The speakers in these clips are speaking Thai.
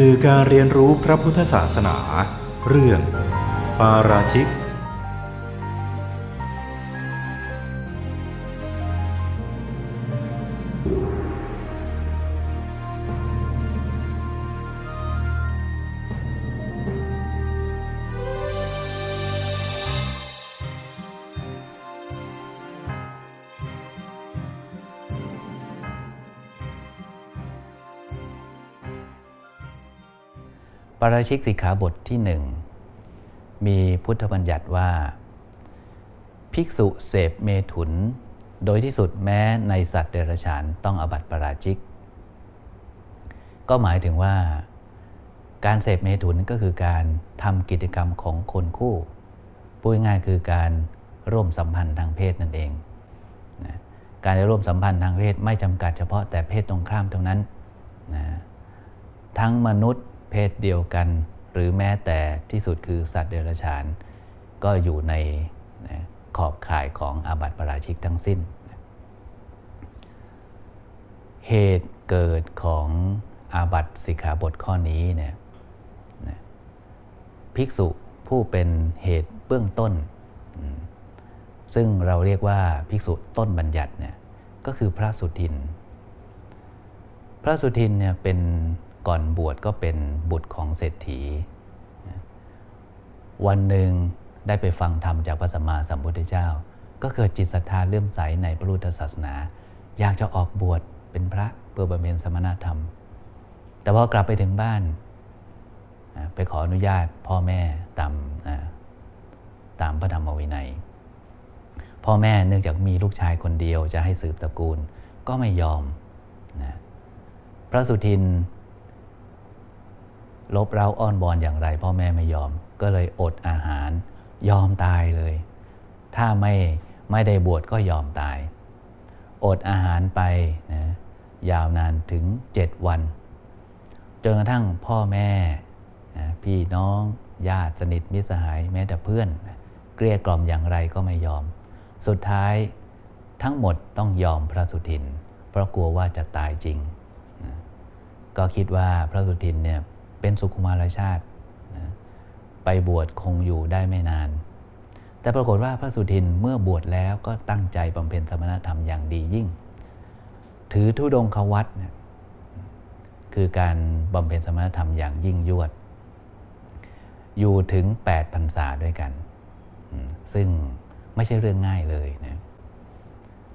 สื่อการเรียนรู้พระพุทธศาสนา เรื่อง ปาราชิก ปราชิกสิกขาบทที่หนึ่งมีพุทธบัญญัติว่า ภิกษุเสพเมถุน โดยที่สุดแม้ในสัตว์เดรัจฉานต้องอบัติปราชิก ก็หมายถึงว่า การเสพเมถุนก็คือการทำกิจกรรมของคนคู่พูดง่ายคือการร่วมสัมพันธ์ทางเพศนั่นเองนะการจะร่วมสัมพันธ์ทางเพศไม่จำกัดเฉพาะแต่เพศตรงข้ามเท่านั้นนะทั้งมนุษย์ ศเดียวกัน หรือแม้แต่ที่สุดคือสัตว์เดรัจฉาน ก็อยู่ในขอบข่ายของอาบัติปราชิกทั้งสิ้น เหตุเกิดของอาบัติสิกขาบทข้อนี้เนี่ยภิกษุผู้เป็นเหตุเบื้องต้น ซึ่งเราเรียกว่าภิกษุต้นบัญญัติเนี่ยก็คือพระสุทิน พระสุทินเนี่ยเป็น ก่อนบวชก็เป็นบุตรของเศรษฐี วันหนึ่งได้ไปฟังธรรมจากพระสัมมาสัมพุทธเจ้า ก็เกิดจิตศรัทธาเลื่อมใสในพระพุทธศาสนา อยากจะออกบวชเป็นพระเพื่อบำเพ็ญสมณธรรม แต่พอกลับไปถึงบ้านไปขออนุญาตพ่อแม่ตามตามพระธรรมวินัย พ่อแม่เนื่องจากมีลูกชายคนเดียวจะให้สืบตระกูลก็ไม่ยอมนะพระสุทิน ลบเร้าอ้อนบอนอย่างไรพ่อแม่ไม่ยอม ก็เลยอดอาหารยอมตายเลย ถ้าไม่ไม่ได้บวชก็ยอมตาย อดอาหารไปนะยาวนานถึงเจ็ดวันจนกระทั่งพ่อแม่พี่น้องญาติสนิทมิตรสหายแม้แต่เพื่อน เกลี้ยกล่อมอย่างไรก็ไม่ยอม สุดท้ายทั้งหมดต้องยอมพระสุทิน เพราะกลัวว่าจะตายจริง ก็คิดว่าพระสุทินเนี่ย เป็นสุขุมารชาตินะไปบวชคงอยู่ได้ไม่นาน แต่ปรากฏว่าพระสุทินเมื่อบวชแล้วก็ตั้งใจบำเพ็ญสมณธรรมอย่างดียิ่ง ถือธุดงควัตนี่ยคือการบำเพ็ญสมณธรรมอย่างยิ่งยวด อยู่ถึง8พรรษาด้วยกัน ซึ่งไม่ใช่เรื่องง่ายเลยนะ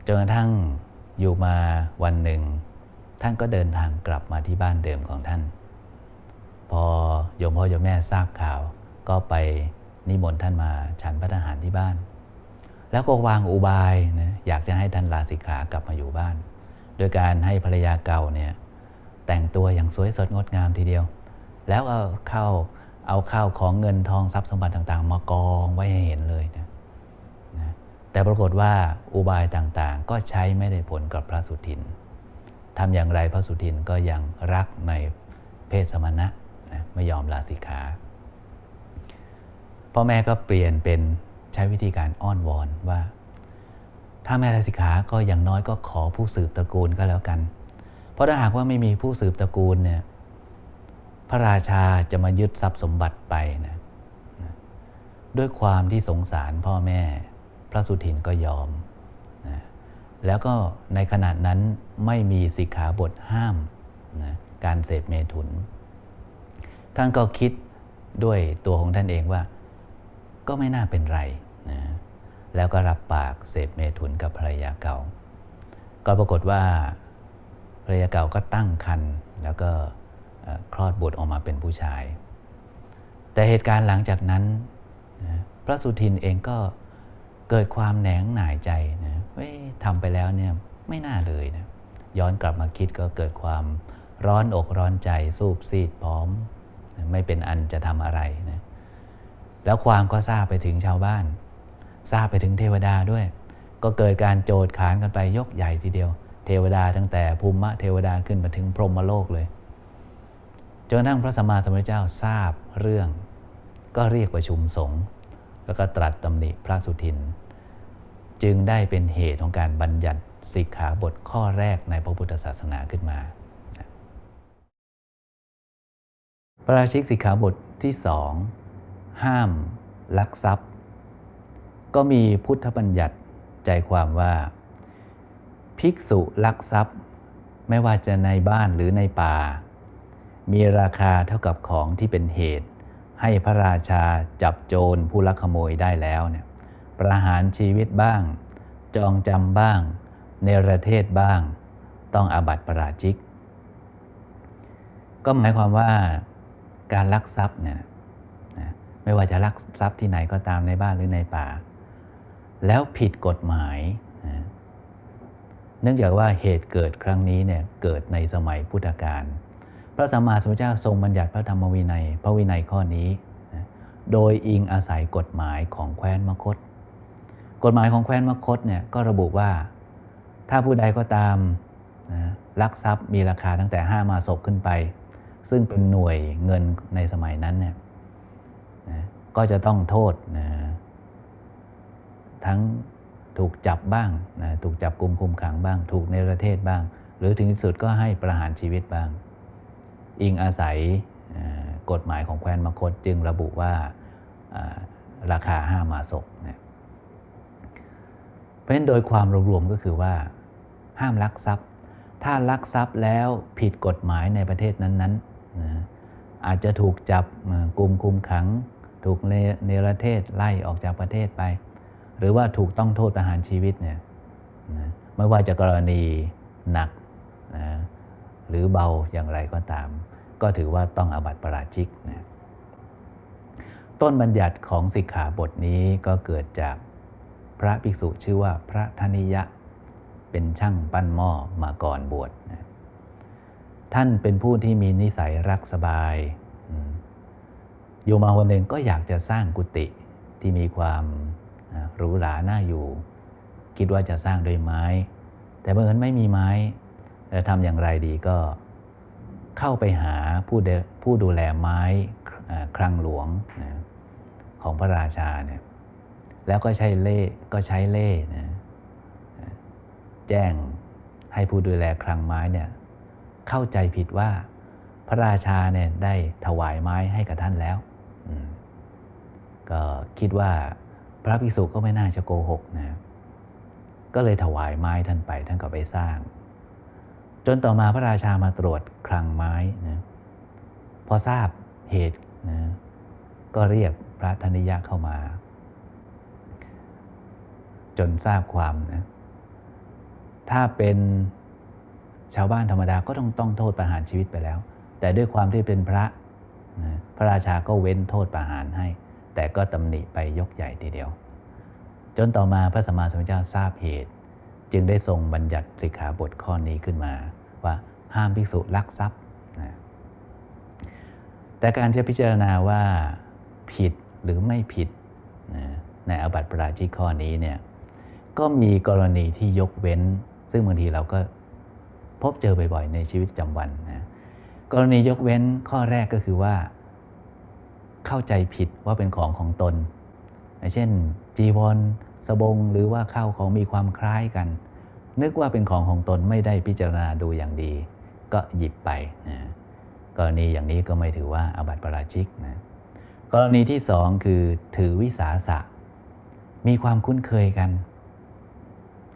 จนกระทั่งอยู่มาวันหนึ่ง ท่านก็เดินทางกลับมาที่บ้านเดิมของท่าน พอโยมพ่อโยมแม่ทราบข่าว ก็ไปนิมนต์ท่านมาฉันพระทหารที่บ้าน แล้วก็วางอุบายนะอยากจะให้ท่านลาสิกขากลับมาอยู่บ้าน โดยการให้ภรรยาเก่าเนี่ยแต่งตัวอย่างสวยสดงดงามทีเดียว แล้วเอาเข้าเอาข้าวของเงินทองทรัพย์สมบัติต่างๆ มากองไว้ให้เห็นเลยนะนะแต่ปรากฏว่าอุบายต่างๆ ก็ใช้ไม่ได้ผลกับพระสุทินทำอย่างไรพระสุทินก็ยังรักในเพศสมณะ นะไม่ยอมลาสิกขาพ่อแม่ก็เปลี่ยนเป็นใช้วิธีการอ้อนวอนว่า ถ้าแม่ลาสิกขาก็อย่างน้อยก็ขอผู้สืบตระกูลก็แล้วกัน เพราะถ้าหากว่าไม่มีผู้สืบตระกูลเนี่ยพระราชาจะมายึดทรัพย์สมบัติไปนะด้วยความที่สงสารพ่อแม่ พระสุทินก็ยอมนะแล้วก็ในขณะนั้นไม่มีสิกขาบทห้ามนะการเสพเมถุน ท่านก็คิดด้วยตัวของท่านเองว่า ก็ไม่น่าเป็นไรนะแล้วก็รับปากเสพเมถุนกับภรรยาเก่า ก็ปรากฏว่าภรรยาเก่าก็ตั้งครรภ์แล้วก็คลอดบุตรออกมาเป็นผู้ชาย แต่เหตุการณ์หลังจากนั้นนะพระสุทินเองก็เกิดความแหนงหน่ายใจนะเฮ้ยทำไปแล้วเนี่ยไม่น่าเลยนะย้อนกลับมาคิดก็เกิดความร้อนอกร้อนใจสูบซีดพร้อม ไม่เป็นอันจะทำอะไรนะแล้วความก็ทราบไปถึงชาวบ้าน ทราบไปถึงเทวดาด้วย ก็เกิดการโจดขานกันไปยกใหญ่ทีเดียว เทวดาตั้งแต่ภูมิเทวดาขึ้นมาถึงพรหมโลกเลยจนกระทั่งพระสัมมาสัมพุทธเจ้าทราบเรื่อง ก็เรียกประชุมสงฆ์แล้วก็ตรัสตำหนิพระสุทิน จึงได้เป็นเหตุของการบัญญัติสิกขาบทข้อแรกในพระพุทธศาสนาขึ้นมา ปราชิกสิกขาบทที่สองห้ามลักทรัพย์ ก็มีพุทธบัญญัติใจความว่า ภิกษุลักทรัพย์ ไม่ว่าจะในบ้านหรือในป่า มีราคาเท่ากับของที่เป็นเหตุ ให้พระราชาจับโจรผู้ลักขโมยได้แล้วเนี่ยประหารชีวิตบ้าง จองจำบ้าง ในประเทศบ้าง ต้องอาบัติประราชิก ก็หมายความว่า การลักทรัพย์เนี่ยนะไม่ว่าจะลักทรัพย์ที่ไหนก็ตามในบ้านหรือในป่า แล้วผิดกฎหมายนะเนื่องจากว่าเหตุเกิดครั้งนี้เนี่ยเกิดในสมัยพุทธกาลพระสัมมาสัมพุทธเจ้าทรงบัญญัติพระธรรมวินัย พระวินัยข้อนี้นะโดยอิงอาศัยกฎหมายของแคว้นมคต กฎหมายของแคว้นมคตเนี่ยก็ระบุว่าถ้าผู้ใดก็ตามนะลักทรัพย์มีราคาตั้งแต่ห้ามาศขึ้นไป ซึ่งเป็นหน่วยเงินในสมัยนั้นเนี่ยนะก็จะต้องโทษนะทั้งถูกจับบ้างนะถูกจับกุมคุมขังบ้าง ถูกในประเทศบ้าง หรือถึงที่สุดก็ให้ประหารชีวิตบ้าง อิงอาศัยกฎหมายของแคว้นมคตจึงระบุว่าราคาห้ามาศกนะเพราะฉะนั้นโดยความรวมๆก็คือว่า ห้ามลักทรัพย์ ถ้าลักทรัพย์แล้วผิดกฎหมายในประเทศนั้นๆ นะอาจจะถูกจับกลุ่มคุมขัง ถูกเนรเทศไล่ออกจากประเทศไป หรือว่าถูกต้องโทษประหารชีวิตเนี่ยนะไม่ว่าจะกรณีหนักนะหรือเบาอย่างไรก็ตาม ก็ถือว่าต้องอาบัติประราชิกนะต้นบัญญัติของสิกขาบทนี้ก็เกิดจากพระภิกษุชื่อว่าพระธนิยะ เป็นช่างปั้นหม้อมาก่อนบวชนะ ท่านเป็นผู้ที่มีนิสัยรักสบายอยู่มาวันหนึ่งก็อยากจะสร้างกุฏิที่มีความหรูหราน่าอยู่ คิดว่าจะสร้างด้วยไม้ แต่เมื่อนั้นไม่มีไม้จะทำอย่างไรดีก็เข้าไปหาผู้ผู้ดูแลไม้ครังหลวงของพระราชาเนี่ยแล้วก็ใช้เล่ก็ใช้เล่นะแจ้งให้ผู้ดูแลคลังไม้เนี่ย เข้าใจผิดว่าพระราชาเนี่ยได้ถวายไม้ให้กับท่านแล้ว ก็คิดว่าพระภิกษุก็ไม่น่าจะโกหกนะก็เลยถวายไม้ท่านไปท่านก็ไปสร้าง จนต่อมาพระราชามาตรวจคลังไม้นะพอทราบเหตุนะก็เรียกพระธนิยะเข้ามา จนทราบความนะถ้าเป็น ชาวบ้านธรรมดาก็ต้องต้องโทษประหารชีวิตไปแล้ว แต่ด้วยความที่เป็นพระนะพระราชาก็เว้นโทษประหารให้ แต่ก็ตำหนิไปยกใหญ่ทีเดียว จนต่อมาพระสัมมาสัมพุทธเจ้าทราบเหตุ จึงได้ทรงบัญญัติสิกขาบทข้อนี้ขึ้นมา ว่าห้ามภิกษุลักทรัพย์นะแต่การจะพิจารณาว่าผิดหรือไม่ผิดนะในอบัติปราชิกข้อนี้เนี่ยก็มีกรณีที่ยกเว้น ซึ่งบางทีเราก็ พบเจอบ่อยๆ ในชีวิตประจำวันนะกรณียกเว้นข้อแรกก็คือว่า เข้าใจผิดว่าเป็นของของตน เช่น จีวรสบงหรือว่าข้าวของมีความคล้ายกัน นึกว่าเป็นของของตนไม่ได้พิจารณาดูอย่างดี ก็หยิบไปนะกรณีอย่างนี้ก็ไม่ถือว่าอาบัติปราชิกนะกรณีที่สองคือถือวิสาสะ มีความคุ้นเคยกัน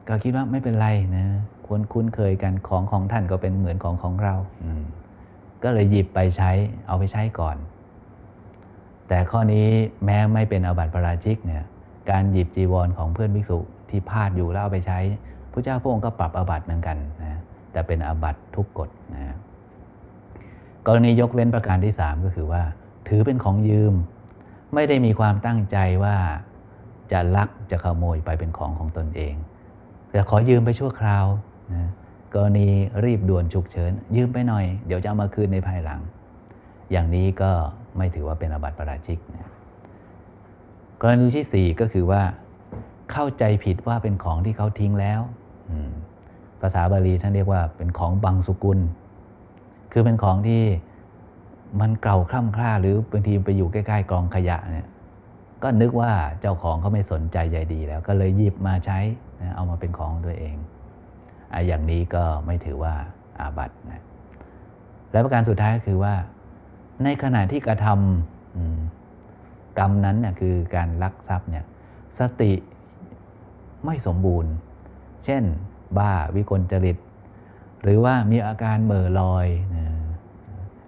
ก็คิดว่าไม่เป็นไรนะ ควรคุ้นเคยกันของของท่านก็เป็นเหมือนของของเราก็เลยหยิบไปใช้เอาไปใช้ก่อน แต่ข้อนี้แม้ไม่เป็นอาบัติปราชิกเนี่ย การหยิบจีวรของเพื่อนภิกษุที่พาดอยู่แล้วเอาไปใช้พระเจ้าพระองค์ก็ปรับอาบัติเหมือนกันนะแต่เป็นอาบัติทุกกฎนะกรณียกเว้นประการที่สามก็คือว่า ถือเป็นของยืม ไม่ได้มีความตั้งใจว่าจะลักจะขโมยไปเป็นของของตนเอง แต่ขอยืมไปชั่วคราว นะกรณีรีบด่วนฉุกเฉิน ยืมไปหน่อย เดี๋ยวจะเอามาคืนในภายหลัง อย่างนี้ก็ไม่ถือว่าเป็นอาบัติปราชิกนะกรณีที่สี่ก็คือว่า เข้าใจผิดว่าเป็นของที่เขาทิ้งแล้วภาษาบาลีท่านเรียกว่าเป็นของบังสุกุล คือเป็นของที่มันเก่าคล่ำคล้าหรือบางทีไปอยู่ใกล้ๆกองขยะเนี่ยก็นึกว่าเจ้าของเขาไม่สนใจใยดีแล้ว ก็เลยหยิบมาใช้นะเอามาเป็นของตัวเอง อย่างนี้ก็ไม่ถือว่าอาบัตินะและประการสุดท้ายก็คือว่า ในขณะที่กระทำกรรมนั้นเนี่ยคือการลักทรัพย์เนี่ยสติไม่สมบูรณ์ เช่น บ้าวิกลจริต หรือว่ามีอาการเหม่อลอย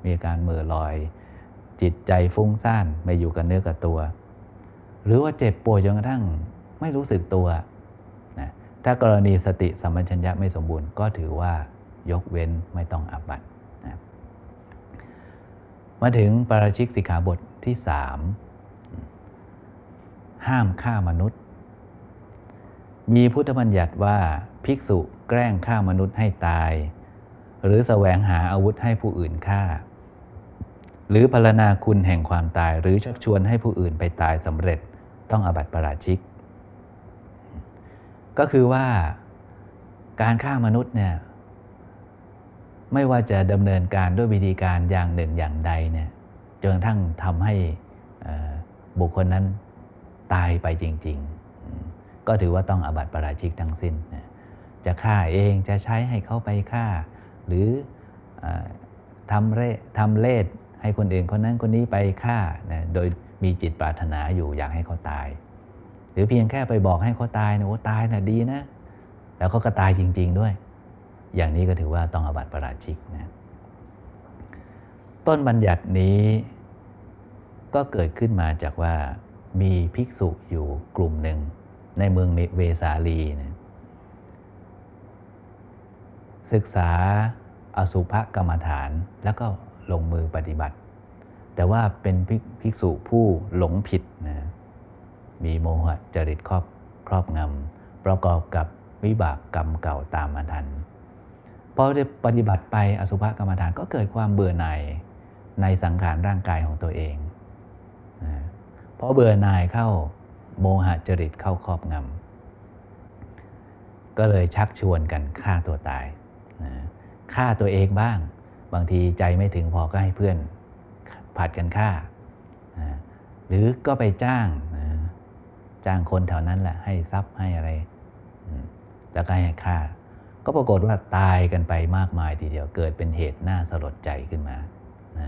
มีอาการเหม่อลอย จิตใจฟุ้งซ่านไม่อยู่กับเนื้อกับตัว หรือว่าเจ็บป่วยจนกระทั่งไม่รู้สึกตัว ถ้ากรณีสติสัมปชัญญะไม่สมบูรณ์ ก็ถือว่ายกเว้นไม่ต้องอาบัตินะมาถึงปราชิกสิกขาบทที่สามห้ามฆ่ามนุษย์ มีพุทธบัญญัติว่าภิกษุแกล้งฆ่ามนุษย์ให้ตาย หรือแสวงหาอาวุธให้ผู้อื่นฆ่า หรือพรณนาคุณแห่งความตายหรือชักชวนให้ผู้อื่นไปตายสำเร็จต้องอบัติปราชิก ก็คือว่าการฆ่ามนุษย์เนี่ยไม่ว่าจะดำเนินการด้วยวิธีการอย่างหนึ่งอย่างใดเนี่ยจนกระทั่งทำให้บุคคลนั้นตายไปจริง ๆ ก็ถือว่าต้องอบัติประราชิกทั้งสิ้น จะฆ่าเองจะใช้ให้เขาไปฆ่า หรือทำเล่ทำเลศให้คนอื่นคนนั้นคนนี้ไปฆ่า โดยมีจิตปรารถนาอยู่อยากให้เขาตาย รือเพียงแค่ไปบอกให้เขาตายนะโอ้ตายนะดีนะ แล้วเขาก็ตายจริง ๆด้วย อย่างนี้ก็ถือว่าต้องอบัติประราชิกนะต้นบัญญัตินี้ก็เกิดขึ้นมาจากว่ามีภิกษุอยู่กลุ่มหนึ่งในเมืองเวสาลีนะศึกษาอสุภกรรมฐานแล้วก็ลงมือปฏิบัติ แต่ว่าเป็นภิกษุผู้หลงผิดนะ มีโมหะจริตครอบครอบงำประกอบกับวิบากกรรมเก่าตามมาทันพอได้ปฏิบัติไปอสุภกรรมฐานก็เกิดความเบื่อหน่ายในสังขารร่างกายของตัวเองนะเพราะเบื่อหน่ายเข้าโมหะจริตเข้าครอบงำก็เลยชักชวนกันฆ่าตัวตายนะฆ่าตัวเองบ้าง บางทีใจไม่ถึงพอก็ให้เพื่อนผัดกันฆ่านะหรือก็ไปจ้างน จ้างคนแถวนั้นแหละ ให้ทรัพย์ให้อะไร แล้วก็ให้ฆ่า ก็ปรากฏว่าตายกันไปมากมายทีเดียวเกิดเป็นเหตุน่าสลดใจขึ้นมานะ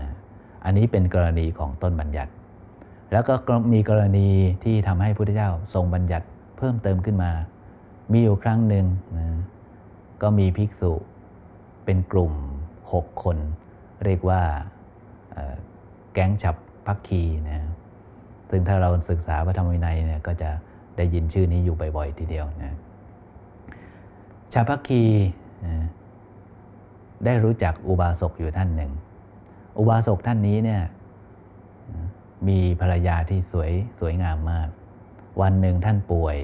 อันนี้เป็นกรณีของต้นบัญญัติ แล้วก็มีกรณีที่ทำให้พระพุทธเจ้าทรงบัญญัติเพิ่มเติมขึ้นมา มีอยู่ครั้งหนึ่งนะก็มีภิกษุเป็นกลุ่มหกคน เรียกว่าแก๊งฉับพักคีนะ ซึ่งถ้าเราศึกษาพระธรรมวินัยเนี่ยก็จะได้ยินชื่อนี้อยู่บ่อยๆทีเดียวนะชาพักคีได้รู้จักอุบาสกอยู่ท่านหนึ่ง อุบาสกท่านนี้เนี่ยมีภรรยาที่สวยสวยงามมาก วันหนึ่งท่านป่วย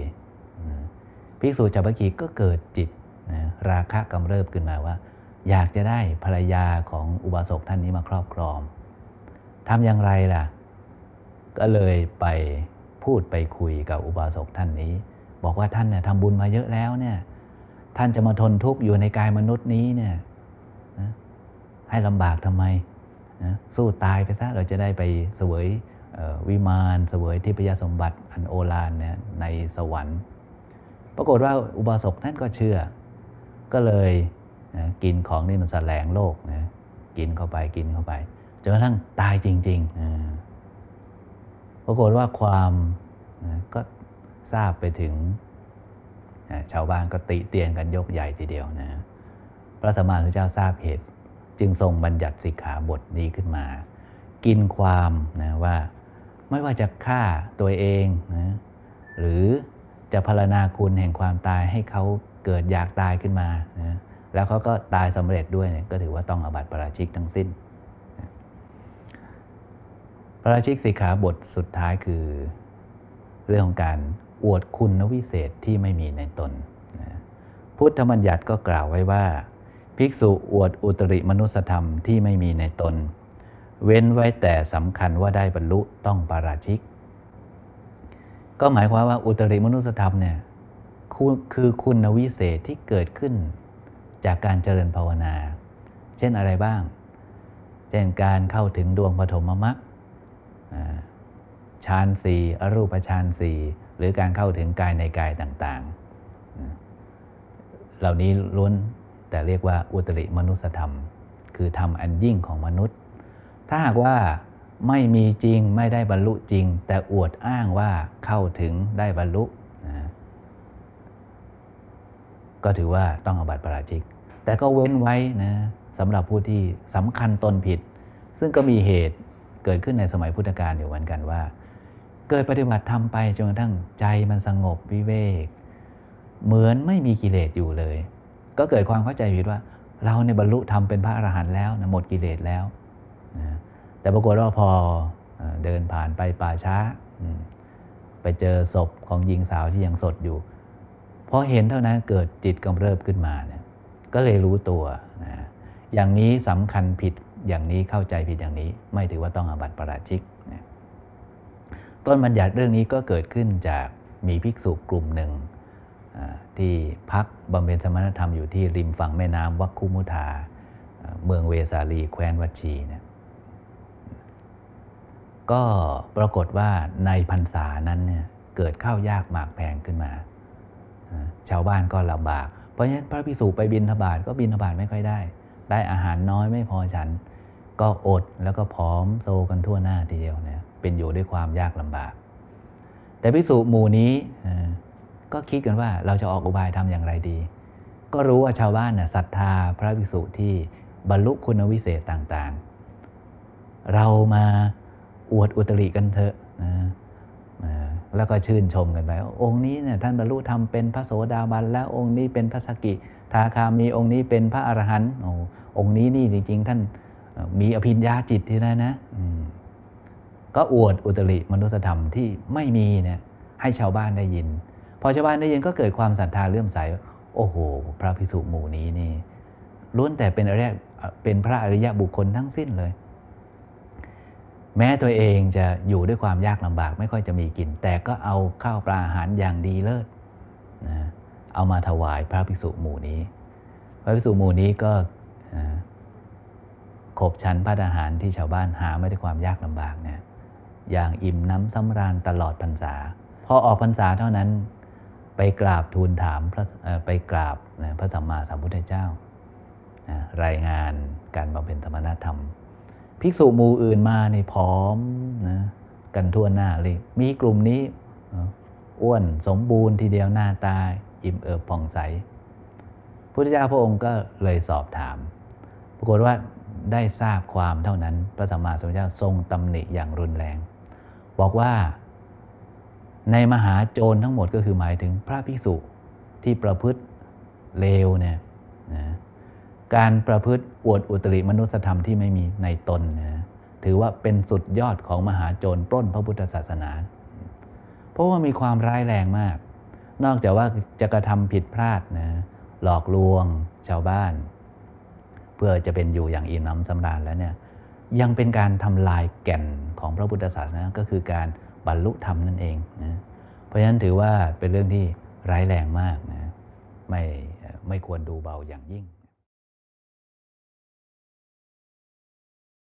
ภิกษุจัปกีก็เกิดจิตนะราคะกำเริบขึ้นมาว่า อยากจะได้ภรรยาของอุบาสกท่านนี้มาครอบครองทำอย่างไรล่ะ ก็เลยไปพูดไปคุยกับอุบาสกท่านนี้ บอกว่าท่านเนี่ยทำบุญมาเยอะแล้วเนี่ยท่านจะมาทนทุกข์อยู่ในกายมนุษย์นี้เนี่ยนะให้ลำบากทำไมนะสู้ตายไปซะเราจะได้ไปเสวยวิมานเสวยทิพยสมบัติอันโอฬารเนี่ยในสวรรค์ ปรากฏว่าอุบาสกท่านก็เชื่อ ก็เลยนะกินของนี่มันแสลงโลกนะกินเข้าไปกินเข้าไปจนกระทั่งตายจริงๆนะ ปรากฏว่าความก็ทราบไปถึงชาวบ้านก็ติเตียนกันยกใหญ่ทีเดียวนะพระสมานุเจ้าทราบเหตุ จึงทรงบัญญัติสิกขาบทนี้ขึ้นมา กินความนะว่าไม่ว่าจะฆ่าตัวเองนะหรือจะพารณาคุณแห่งความตายให้เขาเกิดอยากตายขึ้นมานะแล้วเขาก็ตายสำเร็จด้วยเนี่ยก็ถือว่าต้องอบัติปราชิกทั้งสิ้น ปราชิกสิกขาบทสุดท้ายคือ เรื่องของการอวดคุณวิเศษที่ไม่มีในตน พุทธบัญญัติก็กล่าวไว้ว่า ภิกษุอวดอุตริมนุสธรรมที่ไม่มีในตน เว้นไว้แต่สำคัญว่าได้บรรลุต้องปาราชิก ก็หมายความว่าอุตริมนุสธรรมเนี่ยคือคุณวิเศษที่เกิดขึ้นจากการเจริญภาวนา เช่นอะไรบ้าง เช่นการเข้าถึงดวงปฐมมรรค ฌานสี่อรูปฌานสี่หรือการเข้าถึงกายในกายต่างๆ เหล่านี้ล้วนแต่เรียกว่าอุตริมนุสธรรม คือธรรมอันยิ่งของมนุษย์ ถ้าหากว่าไม่มีจริงไม่ได้บรรลุจริง แต่อวดอ้างว่าเข้าถึงได้บรรลุนะก็ถือว่าต้องอาบัติปราชิก แต่ก็เว้นไว้นะสำหรับผู้ที่สำคัญตนผิด ซึ่งก็มีเหตุ เกิดขึ้นในสมัยพุทธกาลอยู่เหมือนกันว่า เกิดปฏิบัติทำไปจนกระทั่งใจมันสงบวิเวก เหมือนไม่มีกิเลสอยู่เลย ก็เกิดความเข้าใจผิดว่า เราในบรรลุธรรมเป็นพระอรหันต์แล้วนะหมดกิเลสแล้วนะแต่ปรากฏว่าพอเดินผ่านไปป่าช้า ไปเจอศพของหญิงสาวที่ยังสดอยู่พอเห็นเท่านั้นเกิดจิตกำเริบขึ้นมาเนี่ยก็เลยรู้ตัวนะอย่างนี้สำคัญผิด อย่างนี้เข้าใจผิดอย่างนี้ ไม่ถือว่าต้องอาบัติปาราชิกนะต้นบัญญัติเรื่องนี้ก็เกิดขึ้นจากมีภิกษุกลุ่มหนึ่งที่พักบำเพ็ญสมณธรรมอยู่ที่ริมฝั่งแม่น้ำวัคคุมุทาเมืองเวสาลีแคว้นวัชีเนี่ยก็ปรากฏว่าในพรรษานั้นเนี่ยเกิดข้าวยากหมากแพงขึ้นมาอ่าชาวบ้านก็ลำบาก เพราะฉะนั้นพระพิสุไปบินทบาทก็บินทบาทไม่ค่อยได้ ได้อาหารน้อยไม่พอฉัน ก็อดแล้วก็ผอมโซกันทั่วหน้าทีเดียวเนี่ยเป็นอยู่ด้วยความยากลำบาก แต่พิสุหมู่นี้ก็คิดกันว่าเราจะออกอุบายทำอย่างไรดี ก็รู้ว่าชาวบ้านน่ะศรัทธาพระภิกษุที่บรรลุคุณวิเศษต่างๆ เรามาอวดอุตริกันเถอะนะแล้วก็ชื่นชมกันไป องค์นี้เนี่ยท่านบรรลุธรรมเป็นพระโสดาบัน แล้วองค์นี้เป็นพระสกิทาคามีองค์นี้เป็นพระอรหันต์โอ้องค์นี้นี่จริง ๆ ท่าน มีอภิญญาจิตที่นั่นะก็อวดอุตริมนุสธรรมที่ไม่มีเนี่ยให้ชาวบ้านได้ยิน พอชาวบ้านได้ยินก็เกิดความศรัทธาเลื่อมใส โอ้โห พระพิสุหมู่นี้นี่ล้วนแต่เป็นอริยเป็นพระอริยบุคคลทั้งสิ้นเลย แม้ตัวเองจะอยู่ด้วยความยากลำบากไม่ค่อยจะมีกิน แต่ก็เอาข้าวปลาอาหารอย่างดีเลิศนะเอามาถวายพระภิกษุหมู่นี้ พระภิกษุหมู่นี้ก็ ขบฉันพระอาหารที่ชาวบ้านหาไม่ได้ความยากลำบากเนี่ยอย่างอิ่มน้ำสำราญตลอดพรรษา พอออกพรรษาเท่านั้น ไปกราบทูลถามพระไปกราบนะพระสัมมาสัมพุทธเจ้านะรายงานการบำเพ็ญธรรมนธรรม ภิกษุมูอื่นมาในผอมนะกันทั่วหน้าเลย มีกลุ่มนี้อ้วนสมบูรณ์ทีเดียวหน้าตาอิ่มเอิบผ่องใสพุทธเจ้าพระองค์ก็เลยสอบถาม ปรากฏว่า ได้ทราบความเท่านั้น พระสัมมาสัมพุทธเจ้าทรงตำหนิอย่างรุนแรง บอกว่าในมหาโจรทั้งหมดก็คือหมายถึงพระภิกษุที่ประพฤติเลวเนี่ยนะการประพฤติอวดอุตริมนุสธรรมที่ไม่มีในตนนะถือว่าเป็นสุดยอดของมหาโจรปล้นพระพุทธศาสนา เพราะว่ามีความร้ายแรงมาก นอกจากว่าจะกระทำผิดพลาดนะหลอกลวงชาวบ้าน เพื่อจะเป็นอยู่อย่างอิ่มน้ำสำราญแล้วเนี่ยยังเป็นการทำลายแก่นของพระพุทธศาสนาก็คือการบรรลุธรรมนั่นเองนะเพราะฉะนั้นถือว่าเป็นเรื่องที่ร้ายแรงมากนะไม่ไม่ควรดูเบาอย่างยิ่ง